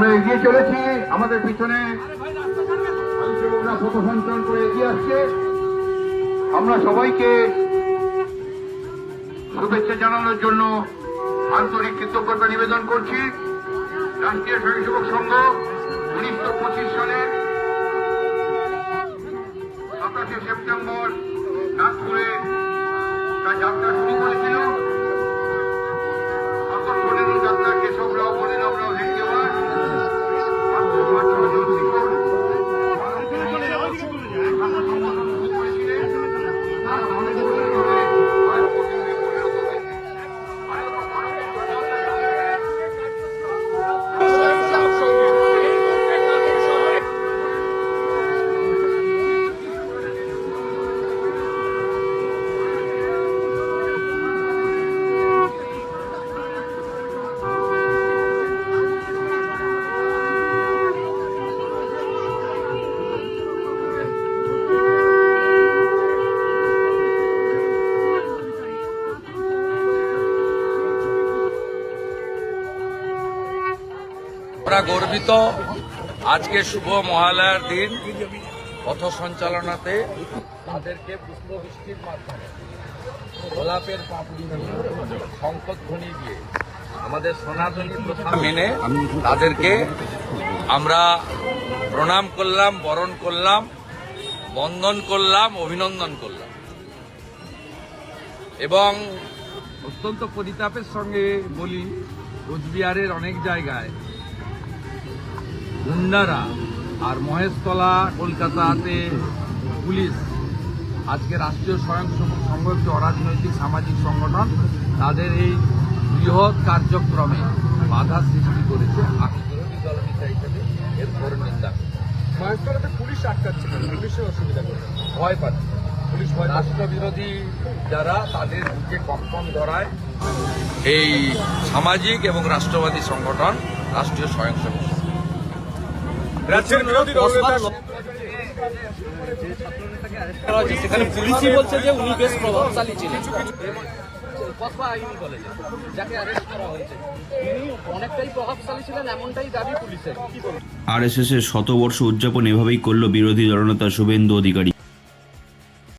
আমরা এগিয়ে চলেছি, আমাদের পিছনে পথ করে এগিয়ে আসছে। আমরা সবাইকে শুভেচ্ছা জানানোর জন্য আন্তরিক কৃতজ্ঞতা নিবেদন করছি। রাষ্ট্রীয় স্বয়ংসেবক সংঘ উনিশশো পঁচিশ সালের সাতাশে সেপ্টেম্বর নাগপুরে তার যাত্রা আমরা গর্বিত। আজকে শুভ মহালয়ার দিন। পথ সঞ্চালনাতে তাদেরকে পুষ্পবৃষ্টির মাধ্যমে গোলাপের পাপড়ি দিয়ে শঙ্কধ্বনি দিয়ে আমাদের সনাতনী প্রথা মেনে তাদেরকে আমরা প্রণাম করলাম, বরণ করলাম, বন্দন করলাম, অভিনন্দন করলাম। এবং অত্যন্ত পরিতাপের সঙ্গে বলি, কোচবিহারের অনেক জায়গায় গুন্ডারা আর মহেশতলা কলকাতাতে পুলিশ আজকে রাষ্ট্রীয় স্বয়ংসেবক সংঘ একটি অরাজনৈতিক সামাজিক সংগঠন তাদের এই বৃহৎ কার্যক্রমে বাধা সৃষ্টি করেছে আমি বিরোধী দলনেতা হিসেবে এর ঘোর নিন্দা। মহেশতলাতে পুলিশ আটকাচ্ছে পুলিশের অসুবিধা করে ভয় পাচ্ছে পুলিশ ভয়। রাষ্ট্রবিরোধী যারা তাদের বুকে কম্পন ধরায় এই সামাজিক এবং রাষ্ট্রবাদী সংগঠন রাষ্ট্রীয় স্বয়ংসেবক। রাজ্যের বিরোধী সেখানে পুলিশই বলছে যে উনি বেশ প্রভাবশালী ছিলেন। কথা আইনি কলেজে যাকে অ্যারেস্ট করা হয়েছে। তিনি অনেকটাই প্রভাবশালী ছিলেন এমনটাই দাবি পুলিশের। কি বলবেন আরএসএসের শতবর্ষ উদযাপন এভাবেই করল বিরোধী দলনেতা শুভেন্দু অধিকারী।